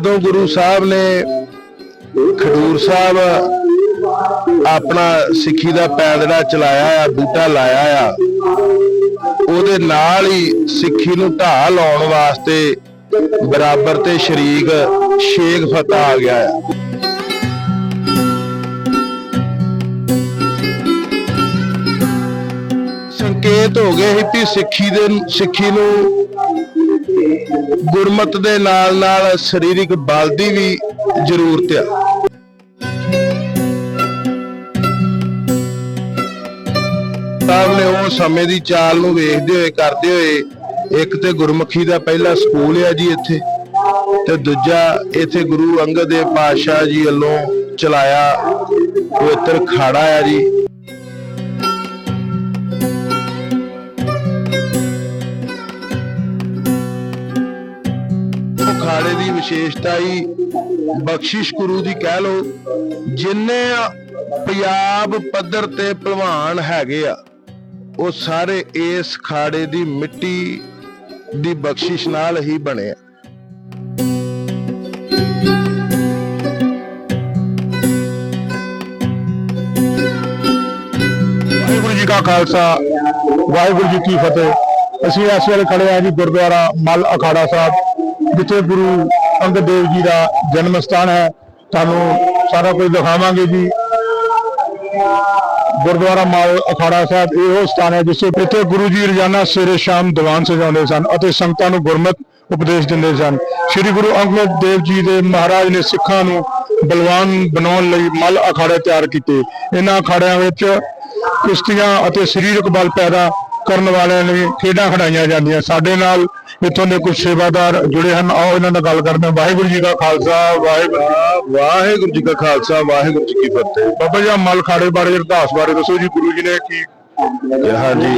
ਜਦੋਂ ਗੁਰੂ ਸਾਹਿਬ ਨੇ ਖਡੂਰ ਸਾਹਿਬ ਆਪਣਾ ਸਿੱਖੀ ਦਾ ਪੈਦੜਾ ਚਲਾਇਆ ਆ, ਬੂਟਾ ਲਾਇਆ ਆ, ਉਹਦੇ ਨਾਲ ਹੀ ਸਿੱਖੀ ਨੂੰ ਢਾਹ ਲਾਉਣ ਵਾਸਤੇ ਬਰਾਬਰ ਤੇ ਸ਼ਰੀਕ ਸ਼ੇਖ ਫਤਾ ਆ ਗਿਆ ਆ। ਸੰਕੇਤ ਹੋ ਗਏ ਸੀ ਕਿ ਸਿੱਖੀ ਦੇ ਸਿੱਖੀ ਨੂੰ ਗੁਰਮਤ ਦੇ ਨਾਲ ਨਾਲ ਸਰੀਰਕ ਬਲ ਦੀ ਵੀ ਜ਼ਰੂਰਤ ਆ। ਸਾਹਿਬ ਨੇ ਉਹ ਸਮੇਂ ਦੀ ਚਾਲ ਨੂੰ ਵੇਖਦੇ ਹੋਏ, ਕਰਦੇ ਹੋਏ, ਇੱਕ ਤੇ ਗੁਰਮੁਖੀ ਦਾ ਪਹਿਲਾ ਸਕੂਲ ਆ ਜੀ ਇੱਥੇ, ਤੇ ਦੂਜਾ ਇੱਥੇ ਗੁਰੂ ਅੰਗਦ ਦੇਵ ਪਾਤਸ਼ਾਹ ਜੀ ਵੱਲੋਂ ਚਲਾਇਆ ਪਵਿੱਤਰ ਖਾੜਾ ਆ ਜੀ। ਵਿਸ਼ੇਸ਼ਤਾ ਹੀ ਬਖਸ਼ਿਸ਼ ਗੁਰੂ ਦੀ ਕਹਿ ਲੋ ਜਿੰਨੇ ਪੰਜਾਬ ਪੱਧਰ ਤੇ ਪਹਿਲਵਾਨ ਹੈਗੇ ਆ, ਉਹ ਸਾਰੇ ਇਸ ਖਾੜੇ ਦੀ ਮਿੱਟੀ ਦੀ ਬਖਸ਼ਿਸ਼ ਨਾਲ ਹੀ ਬਣੇ ਆ। ਵਾਹਿਗੁਰੂ ਜੀ ਕਾ ਖਾਲਸਾ, ਵਾਹਿਗੁਰੂ ਜੀ ਕੀ ਫਤਿਹ। ਅਸੀਂ ਇਸ ਵੇਲੇ ਖੜੇ ਆ ਜੀ ਗੁਰਦੁਆਰਾ ਮਲ ਅਖਾੜਾ ਸਾਹਿਬ, ਜਿੱਥੇ ਗੁਰੂ ਅੰਗਦ ਦੇਵ ਜੀ ਦਾ ਜਨਮ ਸਥਾਨ ਹੈ। ਤੁਹਾਨੂੰ ਸਾਰਾ ਕੁਝ ਦਿਖਾਵਾਂਗੇ ਜੀ। ਗੁਰਦੁਆਰਾ ਮਲ ਅਖਾੜਾ ਸਾਹਿਬ ਇਹ ਸਥਾਨ ਹੈ ਜਿੱਥੇ ਇੱਥੇ ਗੁਰੂ ਜੀ ਰੋਜ਼ਾਨਾ ਸਵੇਰੇ ਸ਼ਾਮ ਦੀਵਾਨ ਸਜਾਉਂਦੇ ਸਨ ਅਤੇ ਸੰਗਤਾਂ ਨੂੰ ਗੁਰਮਤਿ ਉਪਦੇਸ਼ ਦਿੰਦੇ ਸਨ। ਸ੍ਰੀ ਗੁਰੂ ਅੰਗਦ ਦੇਵ ਜੀ ਦੇ ਮਹਾਰਾਜ ਨੇ ਸਿੱਖਾਂ ਨੂੰ ਬਲਵਾਨ ਬਣਾਉਣ ਲਈ ਮਲ ਅਖਾੜੇ ਤਿਆਰ ਕੀਤੇ। ਇਹਨਾਂ ਅਖਾੜਿਆਂ ਵਿੱਚ ਕੁਸ਼ਤੀਆਂ ਅਤੇ ਸਰੀਰਕ ਬਲ ਪੈਦਾ ਕਰਨ ਵਾਲਿਆਂ ਲਈ ਖੇਡਾਂ ਖਿਡਾਈਆਂ ਜਾਂਦੀਆਂ। ਸਾਡੇ ਨਾਲ ਇੱਥੋਂ ਦੇ ਕੁਝ ਸੇਵਾਦਾਰ ਜੁੜੇ ਹਨ। ਆਓ ਇਹਨਾਂ ਨਾਲ ਗੱਲ ਕਰਦੇ ਹਾਂ। ਵਾਹਿਗੁਰੂ ਜੀ ਕਾ ਖਾਲਸਾ ਵਾਹਿਗੁਰੂ ਵਾਹਿਗੁਰੂ ਜੀ ਕਾ ਖਾਲਸਾ ਵਾਹਿਗੁਰੂ ਜੀ ਕੀ ਫਤਿਹ। ਬਾਬਾ ਜੀ ਮਲ ਖਾੜੇ ਬਾਰੇ ਅਰਦਾਸ ਬਾਰੇ ਦੱਸੋ ਜੀ। ਗੁਰੂ ਜੀ ਨੇ ਕੀ ਹਾਂਜੀ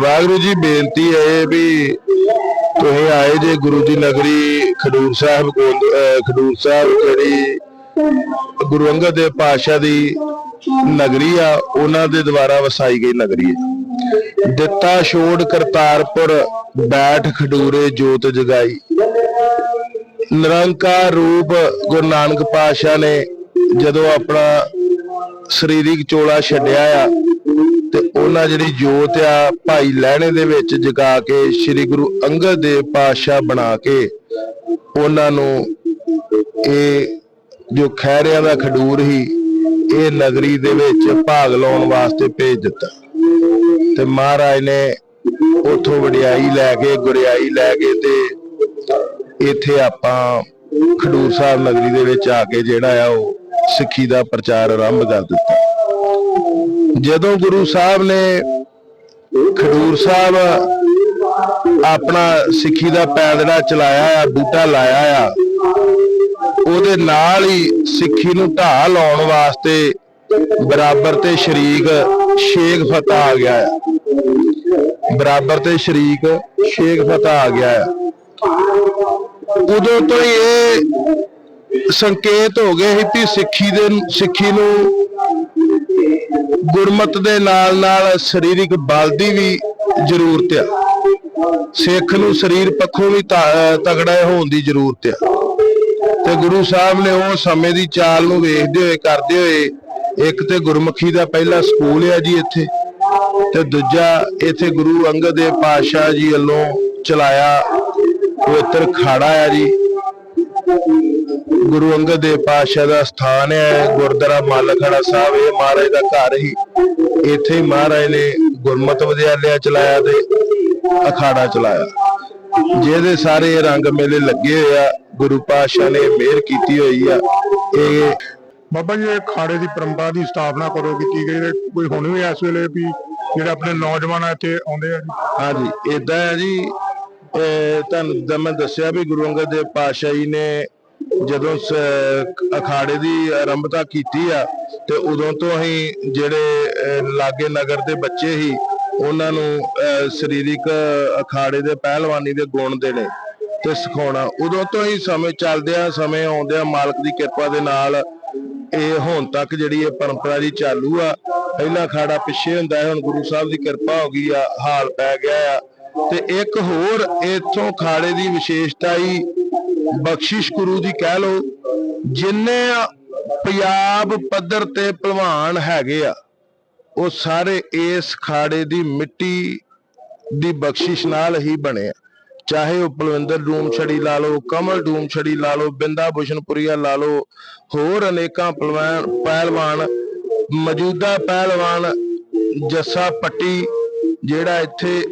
ਵਾਹਿਗੁਰੂ ਜੀ ਬੇਨਤੀ ਹੈ ਵੀ ਤੁਸੀਂ ਆਏ ਜੇ ਗੁਰੂ ਦੀ ਨਗਰੀ ਖਡੂਰ ਸਾਹਿਬ ਖਡੂਰ ਸਾਹਿਬ ਜਿਹੜੀ ਗੁਰੂ ਅੰਗਦ ਦੇਵ ਪਾਤਸ਼ਾਹ ਦੀ ਨਗਰੀ ਆ ਉਹਨਾਂ ਦੇ ਦੁਆਰਾ ਵਸਾਈ ਗਈ ਨਗਰੀ ਹੈ। ਦਿੱਤਾ ਛੋੜ ਕਰਤਾਰਪੁਰ, ਬੈਠ ਖਡੂਰੇ ਜੋਤ ਜਗਾਈ। ਨਿਰੰਕਾਰ ਰੂਪ ਗੁਰੂ ਨਾਨਕ ਪਾਤਸ਼ਾਹ ਨੇ ਜਦੋਂ ਆਪਣਾ ਸਰੀਰਿਕ ਚੋਲਾ ਛੱਡਿਆ ਆ ਤੇ ਉਹਨਾਂ ਜਿਹੜੀ ਜੋਤ ਆ ਭਾਈ ਲਹਿਣੇ ਦੇ ਵਿੱਚ ਜਗਾ ਕੇ ਸ੍ਰੀ ਗੁਰੂ ਅੰਗਦ ਦੇਵ ਪਾਤਸ਼ਾਹ ਬਣਾ ਕੇ ਉਹਨਾਂ ਨੂੰ ਇਹ ਜੋ ਖੈਰਿਆਂ ਦਾ ਖਡੂਰ ਹੀ ਇਹ ਨਗਰੀ ਦੇ ਵਿੱਚ ਭਾਗ ਲਾਉਣ ਵਾਸਤੇ ਭੇਜ ਦਿੱਤਾ। ਤੇ ਮਹਾਰਾਜ ਨੇ ਉਥੋਂ ਵਡਿਆਈ ਲੈ ਕੇ, ਗੁਰਿਆਈ ਲੈ ਕੇ ਤੇ ਇੱਥੇ ਆਪਾਂ ਖਡੂਰ ਸਾਹਿਬ ਨਗਰੀ ਦੇ ਵਿੱਚ ਆ ਕੇ ਜਿਹੜਾ ਆ ਉਹ ਸਿੱਖੀ ਦਾ ਪ੍ਰਚਾਰ ਆਰੰਭ ਕਰ ਦਿੱਤਾ। ਜਦੋਂ ਗੁਰੂ ਸਾਹਿਬ ਨੇ ਖਡੂਰ ਸਾਹਿਬ ਆਪਣਾ ਸਿੱਖੀ ਦਾ ਪੈਦੜਾ ਚਲਾਇਆ ਆ, ਬੂਟਾ ਲਾਇਆ ਆ, ਉਹਦੇ ਨਾਲ ਹੀ ਸਿੱਖੀ ਨੂੰ ਢਾਹ ਲਾਉਣ ਵਾਸਤੇ ਬਰਾਬਰ ਤੇ ਸ਼ਰੀਕ ਸ਼ੇਖ ਫਤਾ ਆ ਗਿਆ ਆ। ਬਰਾਬਰ ਤੇ ਸ਼ਰੀਕ ਸ਼ੇਖ ਫਤਾ ਆ ਗਿਆ ਆ। ਉਦੋਂ ਤੋਂ ਹੀ ਇਹ ਸੰਕੇਤ ਹੋ ਗਏ ਸੀ ਕਿ ਸਿੱਖੀ ਦੇ ਸਿੱਖੀ ਨੂੰ ਗੁਰਮਤ ਦੇ ਨਾਲ ਨਾਲ ਸਰੀਰਕ ਬਲ ਦੀ ਵੀ ਜ਼ਰੂਰਤ ਆ। ਸਿੱਖ ਨੂੰ ਸਰੀਰ ਪੱਖੋਂ ਵੀ ਤਾ- ਤਗੜਾ ਹੋਣ ਦੀ ਜ਼ਰੂਰਤ ਆ। ਤੇ ਗੁਰੂ ਸਾਹਿਬ ਨੇ ਉਹ ਸਮੇਂ ਦੀ ਚਾਲ ਨੂੰ ਵੇਖਦੇ ਹੋਏ, ਕਰਦੇ ਹੋਏ ਇੱਕ ਤੇ ਗੁਰਮੁਖੀ ਦਾ ਪਹਿਲਾ ਸਕੂਲ ਆ ਜੀ ਇੱਥੇ, ਤੇ ਦੂਜਾ ਇੱਥੇ ਗੁਰੂ ਅੰਗਦ ਦੇਵ ਪਾਤਸ਼ਾਹ ਜੀ ਵੱਲੋਂ ਚਲਾਇਆ ਪਵਿੱਤਰ ਖਾੜਾ ਆ ਜੀ। ਗੁਰੂ ਅੰਗਦ ਦੇਵ ਪਾਤਸ਼ਾਹ ਦਾ ਸਥਾਨ ਹੈ ਗੁਰਦੁਆਰਾ ਮਾਲਖੜਾ ਸਾਹਿਬ, ਇਹ ਮਹਾਰਾਜ ਦਾ ਘਰ ਹੀ। ਇੱਥੇ ਹੀ ਮਹਾਰਾਜ ਨੇ ਗੁਰਮਤਿ ਵਿਦਿਆਲਿਆ ਚਲਾਇਆ ਤੇ ਅਖਾੜਾ ਚਲਾਇਆ। ਜਿਹਦੇ ਸਾਰੇ ਰੰਗ ਮੇਲੇ ਲੱਗੇ ਹੋਏ ਆ, ਗੁਰੂ ਪਾਤਸ਼ਾਹ ਨੇ ਮਿਹਰ ਕੀਤੀ ਹੋਈ ਆ। ਇਹ ਬਾਬਾ ਜੀ ਇਹ ਖਾੜੇ ਦੀ ਪਰੰਪਰਾ ਦੀ ਸਥਾਪਨਾ ਕਦੋਂ ਕੀਤੀ ਗਈ ਤੇ ਕੋਈ ਹੁਣ ਵੀ ਇਸ ਵੇਲੇ ਵੀ ਜਿਹੜੇ ਆਪਣੇ ਨੌਜਵਾਨ ਇੱਥੇ ਆਉਂਦੇ ਆ ਜੀ? ਹਾਂਜੀ ਇਦਾਂ ਹੈ ਜੀ ਤੁਹਾਨੂੰ ਜਿੱਦਾਂ ਮੈਂ ਦੱਸਿਆ ਵੀ ਗੁਰੂ ਅੰਗਦ ਦੇਵ ਪਾਤਸ਼ਾਹ ਜੀ ਨੇ ਜਦੋਂ ਅਖਾੜੇ ਦੀ ਆਰੰਭਤਾ ਕੀਤੀ ਆ ਤੇ ਉਦੋਂ ਤੋਂ ਹੀ ਜਿਹੜੇ ਲਾਗੇ ਨਗਰ ਦੇ ਬੱਚੇ ਹੀ ਉਹਨਾਂ ਨੂੰ ਅਹ, ਸਰੀਰਿਕ ਅਖਾੜੇ ਦੇ ਪਹਿਲਵਾਨੀ ਦੇ ਗੁਣ ਦੇਣੇ ਤੇ ਸਿਖਾਉਣਾ। ਉਦੋਂ ਤੋਂ ਹੀ ਸਮੇਂ ਚੱਲਦਿਆਂ ਸਮੇਂ ਆਉਂਦਿਆਂ ਮਾਲਕ ਦੀ ਕਿਰਪਾ ਦੇ ਨਾਲ ਇਹ ਹੁਣ ਤੱਕ ਜਿਹੜੀ ਇਹ ਪਰੰਪਰਾ ਜੀ ਚਾਲੂ ਆ, ਪਹਿਲਾ ਖਾੜਾ ਪਿੱਛੇ ਹੁੰਦਾ ਹੈ ਹੁਣ ਗੁਰੂ ਸਾਹਿਬ ਦੀ ਕਿਰਪਾ ਹੋ ਗਈ ਆ, ਹਾਲ ਪੈ ਗਿਆ ਆ। ਤੇ ਇੱਕ ਹੋਰ ਇੱਥੋਂ ਖਾੜੇ ਦੀ ਵਿਸ਼ੇਸ਼ਤਾ ਹੀ ਬਖਸ਼ਿਸ਼ ਗੁਰੂ ਦੀ ਕਹਿ ਲੋ ਜਿੰਨੇ ਪੰਜਾਬ ਪੱਧਰ ਤੇ ਪਹਿਲਵਾਨ ਹੈਗੇ ਆ, ਉਹ ਸਾਰੇ ਇਸ ਖਾੜੇ ਦੀ ਮਿੱਟੀ ਦੀ ਬਖਸ਼ਿਸ਼ ਨਾਲ ਹੀ ਬਣੇ ਆ। ਚਾਹੇ ਉਹ ਪਲਵਿੰਦਰ ਡੂਮ ਛੜੀ ਲਾ ਲਓ, ਕਮਲ ਡੂਮ ਛੜੀ ਲਾ ਲਓ ਬਿੰਦਾ ਭੂਸ਼ਣਪੁਰੀਆ ਲਾ ਲਓ, ਹੋਰ ਅਨੇਕਾਂ ਪਹਿਲਵਾਨ ਪਹਿਲਵਾਨ, ਮੌਜੂਦਾ ਪਹਿਲਵਾਨ ਜੱਸਾ ਪੱਟੀ, ਜਿਹੜਾ ਇੱਥੇ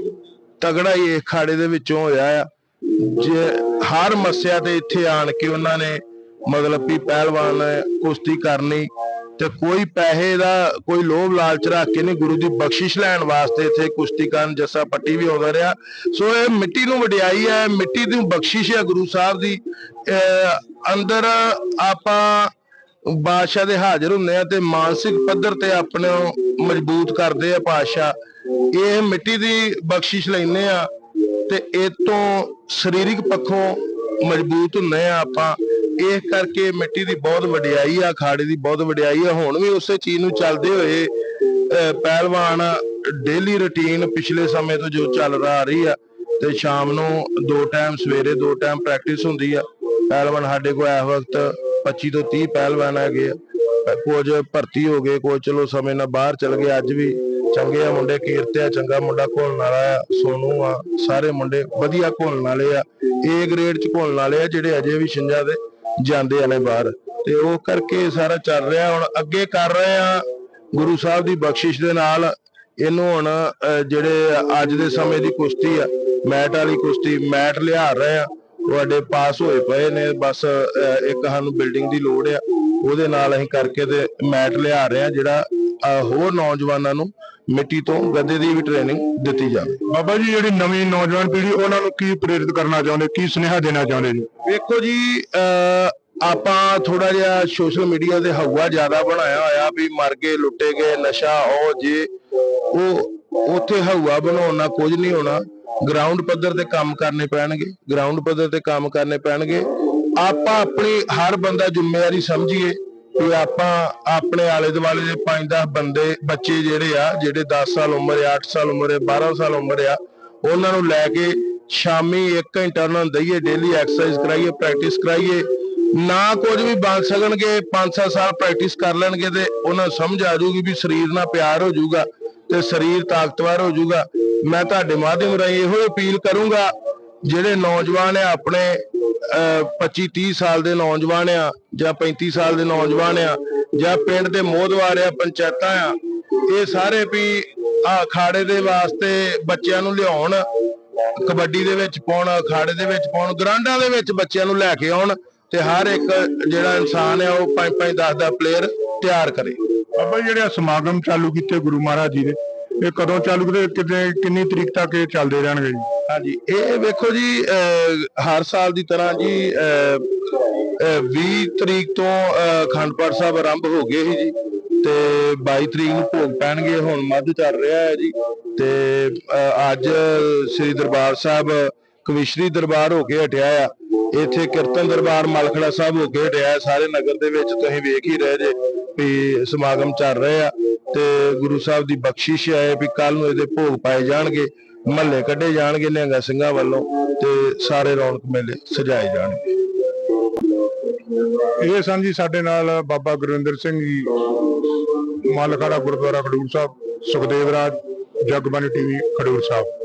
ਤਗੜਾ ਹੀ ਇਹ ਦੇ ਵਿੱਚੋਂ ਹੋਇਆ ਆ, ਜੇ ਹਰ ਮੱਸਿਆ ਤੇ ਇੱਥੇ ਆਣ ਕੇ ਉਹਨਾਂ ਨੇ ਮਤਲਬ ਵੀ ਪਹਿਲਵਾਨ ਕੁਸ਼ਤੀ ਕਰਨੀ ਤੇ ਕੋਈ ਪੈਸੇ ਦਾ ਕੋਈ ਲੋਭ ਲਾਲਚ ਰੱਖ ਕੇ ਨਹੀਂ ਗੁਰੂ ਦੀ ਬਖਸ਼ਿਸ਼ ਲੈਣ ਵਾਸਤੇ ਇੱਥੇ ਕੁਸ਼ਤੀ ਕਰਨ ਜੱਸਾ ਪੱਟੀ ਵੀ ਆਉਂਦਾ ਰਿਹਾ। ਸੋ ਇਹ ਮਿੱਟੀ ਨੂੰ ਵਡਿਆਈ ਹੈ, ਮਿੱਟੀ ਦੀ ਬਖਸ਼ਿਸ਼ ਹੈ ਗੁਰੂ ਸਾਹਿਬ ਦੀ। ਅੰਦਰ ਆਪਾਂ ਬਾਦਸ਼ਾਹ ਦੇ ਹਾਜ਼ਰ ਹੁੰਦੇ ਆ ਤੇ ਮਾਨਸਿਕ ਪੱਧਰ ਤੇ ਆਪਣੇ ਮਜ਼ਬੂਤ ਕਰਦੇ ਆ ਪਾਤਸ਼ਾਹ। ਇਹ ਮਿੱਟੀ ਦੀ ਬਖਸ਼ਿਸ਼ ਲੈਨੇ ਆ ਤੇ ਇਹ ਤੋਂ ਸਰੀਰਕ ਪੱਖੋਂ ਮਜ਼ਬੂਤ ਹੁੰਦੇ ਆ ਆਪਾਂ। ਇਸ ਕਰਕੇ ਮਿੱਟੀ ਦੀ ਬਹੁਤ ਵਡਿਆਈ ਆ, ਖਾੜੇ ਦੀ ਬਹੁਤ ਵਡਿਆਈ ਆ। ਹੁਣ ਵੀ ਉਸੇ ਚੀਜ਼ ਨੂੰ ਚੱਲਦੇ ਹੋਏ ਪਹਿਲਵਾਨ ਡੇਲੀ ਰੁਟੀਨ ਪਿਛਲੇ ਸਮੇਂ ਤੋਂ ਜੋ ਚੱਲ ਰਹਾ ਆ ਰਹੀ ਆ, ਤੇ ਸ਼ਾਮ ਨੂੰ ਦੋ ਟਾਈਮ ਸਵੇਰੇ ਦੋ ਟਾਈਮ ਪ੍ਰੈਕਟਿਸ ਹੁੰਦੀ ਆ। ਪਹਿਲਵਾਨ ਸਾਡੇ ਕੋਲ ਇਸ ਵਕਤ 25 ਤੋਂ 30 ਪਹਿਲਵਾਨ ਹੈਗੇ ਆ। ਕੁਝ ਭਰਤੀ ਹੋ ਗਏ, ਕੁਝ ਚਲੋ ਸਮੇਂ ਨਾਲ ਬਾਹਰ ਚਲ ਗਏ। ਅੱਜ ਵੀ ਚੰਗੇ ਆ ਮੁੰਡੇ ਕੀਰਤੇ ਆ ਚੰਗਾ ਮੁੰਡਾ ਘੋਲਣ ਵਾਲਾ ਆ, ਸੋਨੂ ਆ, ਸਾਰੇ ਮੁੰਡੇ ਵਧੀਆ ਘੋਲਣ ਵਾਲੇ ਆ। ਏ ਗ੍ਰੇਡ ਚ ਘੋਲਣ ਵਾਲੇ ਆ, ਜਿਹੜੇ ਅਜੇ ਵੀ ਛਿੰਜਾ ਦੇ। ਜਾਂਦੇ ਨੇ ਬਾਹਰ। ਤੇ ਉਹ ਕਰਕੇ ਸਾਰਾ ਚੱਲ ਰਿਹਾ। ਹੁਣ ਅੱਗੇ ਕਰ ਰਹੇ ਆ ਗੁਰੂ ਸਾਹਿਬ ਦੀ ਬਖਸ਼ਿਸ਼ ਦੇ ਨਾਲ। ਇਹਨੂੰ ਹੁਣ ਜਿਹੜੇ ਅੱਜ ਦੇ ਸਮੇਂ ਦੀ ਕੁਸ਼ਤੀ ਆ ਮੈਟ ਵਾਲੀ ਕੁਸ਼ਤੀ ਮੈਟ ਲਿਆ ਰਹੇ ਆ। ਉਹ ਸਾਡੇ ਪਾਸ ਹੋਏ ਪਏ ਨੇ। ਬਸ ਅਹ, ਇੱਕ ਸਾਨੂੰ ਬਿਲਡਿੰਗ ਦੀ ਲੋੜ ਆ। ਉਹਦੇ ਨਾਲ ਅਸੀਂ ਕਰਕੇ ਤੇ ਮੈਟ ਲਿਆ ਰਹੇ ਆ ਜਿਹੜਾ ਹੋਰ ਨੌਜਵਾਨਾਂ ਨੂੰ ਮਿੱਟੀ ਤੋਂ ਗੱਦੇ ਦੀ ਵੀ ਟ੍ਰੇਨਿੰਗ ਦਿੱਤੀ ਜਾਵੇ। ਬਾਬਾ ਜੀ ਜਿਹੜੀ ਨਵੀਂ ਨੌਜਵਾਨ ਪੀੜ੍ਹੀ ਉਹਨਾਂ ਨੂੰ ਕੀ ਪ੍ਰੇਰਿਤ ਕਰਨਾ ਚਾਹੁੰਦੇ ਕੀ ਸੁਨੇਹਾ ਦੇਣਾ ਚਾਹੁੰਦੇ ਜੀ? ਵੇਖੋ ਜੀ ਆਪਾਂ ਥੋੜਾ ਜਿਹਾ ਸੋਸ਼ਲ ਮੀਡੀਆ ਤੇ ਹਵਾ ਜ਼ਿਆਦਾ ਬਣਾਇਆ ਹੋਇਆ ਵੀ ਮਰ ਗਏ ਲੁੱਟੇ ਗਏ ਨਸ਼ਾ ਉਹ ਜੇ ਉਹ ਉੱਥੇ ਹਵਾ ਬਣਾਉਣ ਕੁਝ ਨਹੀਂ ਹੋਣਾ। ਗਰਾਊਂਡ ਪੱਧਰ ਤੇ ਕੰਮ ਕਰਨੇ ਪੈਣਗੇ ਗਰਾਊਂਡ ਪੱਧਰ ਤੇ ਕੰਮ ਕਰਨੇ ਪੈਣਗੇ। ਆਪਾਂ ਆਪਣੀ ਹਰ ਬੰਦਾ ਜ਼ਿੰਮੇਵਾਰੀ ਸਮਝੀਏ। ਵੀ ਆਪਾਂ ਆਪਣੇ ਆਲੇ ਦੁਆਲੇ ਦੇ 5-10 ਬੰਦੇ, ਬੱਚੇ ਜਿਹੜੇ ਆ, ਜਿਹੜੇ 10 ਸਾਲ ਉਮਰ ਆ 8 ਸਾਲ ਉਮਰ ਆ 12 ਸਾਲ ਉਮਰ ਆ, ਉਹਨਾਂ ਨੂੰ ਲੈ ਕੇ ਸ਼ਾਮੀ 1 ਘੰਟਾ ਉਹਨਾਂ ਨੂੰ ਦਈਏ ਡੇਲੀ ਐਕਸਰਸਾਈਜ਼ ਕਰਾਈਏ ਪ੍ਰੈਕਟਿਸ ਕਰਾਈਏ। ਨਾ ਕੁਝ ਵੀ ਬਣ ਸਕਣਗੇ 5-7 ਸਾਲ ਪ੍ਰੈਕਟਿਸ ਕਰ ਲੈਣਗੇ ਤੇ ਉਹਨਾਂ ਨੂੰ ਸਮਝ ਆ ਜਾਊਗੀ ਵੀ ਸਰੀਰ ਨਾਲ ਪਿਆਰ ਹੋ ਜਾਊਗਾ ਤੇ ਸਰੀਰ ਤਾਕਤਵਰ ਹੋ ਜਾਊਗਾ। ਮੈਂ ਤੁਹਾਡੇ ਮਾਧਿਅਮ ਰਾਹੀਂ ਇਹੋ ਅਪੀਲ ਕਰੂੰਗਾ ਜਿਹੜੇ ਨੌਜਵਾਨ ਆ, ਆਪਣੇ 25 30 ਸਾਲ ਦੇ ਨੌਜਵਾਨ ਆ ਜਾਂ 35 ਸਾਲ ਦੇ ਨੌਜਵਾਨ ਆ ਜਾਂ ਪਿੰਡ ਦੇ ਮੋਹਦਵਾਰ ਆ, ਪੰਚਾਇਤਾਂ ਆ, ਇਹ ਸਾਰੇ ਵੀ ਆ ਅਖਾੜੇ ਦੇ ਵਾਸਤੇ ਬੱਚਿਆਂ ਨੂੰ ਲਿਆਉਣ, ਕਬੱਡੀ ਦੇ ਵਿੱਚ ਪਾਉਣ, ਅਖਾੜੇ ਦੇ ਵਿੱਚ ਪਾਉਣ ਗਰਾਂਡਾਂ ਦੇ ਵਿੱਚ ਬੱਚਿਆਂ ਨੂੰ ਲੈ ਕੇ ਆਉਣ ਤੇ ਹਰ ਇੱਕ ਜਿਹੜਾ ਇਨਸਾਨ ਆ, ਉਹ 5 5 10 10 ਪਲੇਅਰ ਤਿਆਰ ਕਰੇ। ਬਾਬਾ ਜਿਹੜੇ ਸਮਾਗਮ ਚਾਲੂ ਕੀਤੇ ਗੁਰੂ ਮਹਾਰਾਜ ਜੀ ਦੇ ਇਹ ਕਦੋਂ ਚਾਲੂ ਕੀਤੇ ਕਿਤੇ ਕਿੰਨੀ ਤਰੀਕ ਤੱਕ ਇਹ ਚੱਲਦੇ ਰਹਿਣਗੇ ਜੀ? ਹਾਂਜੀ ਇਹ ਵੇਖੋ ਜੀ ਅਹ, ਹਰ ਸਾਲ ਦੀ ਤਰ੍ਹਾਂ ਜੀ ਅਹ, ਅਹ, 20 ਤਰੀਕ ਤੋਂ ਅਹ, ਅਖੰਡ ਪਾਠ ਸਾਹਿਬ ਆਰੰਭ ਹੋ ਗਏ ਸੀ ਜੀ। ਤੇ 22 ਤਰੀਕ ਨੂੰ ਭੋਗ ਪੈਣਗੇ ਹੁਣ ਮੱਧ ਚੱਲ ਰਿਹਾ ਹੈ ਜੀ। ਤੇ ਅੱਜ ਸ੍ਰੀ ਦਰਬਾਰ ਸਾਹਿਬ ਕਵਿਸ਼ਰੀ ਦਰਬਾਰ ਹੋ ਕੇ ਹਟਿਆ ਆ। ਇੱਥੇ ਕੀਰਤਨ ਦਰਬਾਰ ਮਲਖੜਾ ਸਾਹਿਬ ਹੋ ਕੇ ਹਟਿਆ ਸਾਰੇ ਨਗਰ ਦੇ ਵਿੱਚ ਤੁਸੀਂ ਵੇਖ ਹੀ ਰਹੇ ਜੇ ਵੀ ਸਮਾਗਮ ਚੱਲ ਰਹੇ ਆ ਤੇ ਗੁਰੂ ਸਾਹਿਬ ਦੀ ਬਖਸ਼ਿਸ਼ ਹੈ ਵੀ ਕੱਲ ਨੂੰ ਇਹਦੇ ਭੋਗ ਪਾਏ ਜਾਣਗੇ, ਮਹੱਲੇ ਕੱਢੇ ਜਾਣਗੇ ਨਿਹੰਗਾ ਸਿੰਘਾਂ ਵੱਲੋਂ ਤੇ ਸਾਰੇ ਰੌਣਕ ਮੇਲੇ ਸਜਾਏ ਜਾਣਗੇ। ਇਹ ਸਨ ਜੀ ਸਾਡੇ ਨਾਲ ਬਾਬਾ ਗੁਰਵਿੰਦਰ ਸਿੰਘ ਜੀ, ਮਾਲਖਾੜਾ ਗੁਰਦੁਆਰਾ ਖਡੂਰ ਸਾਹਿਬ, ਸੁਖਦੇਵ ਰਾਜ, ਜਗਬਾਣੀ ਟੀਵੀ ਖਡੂਰ ਸਾਹਿਬ।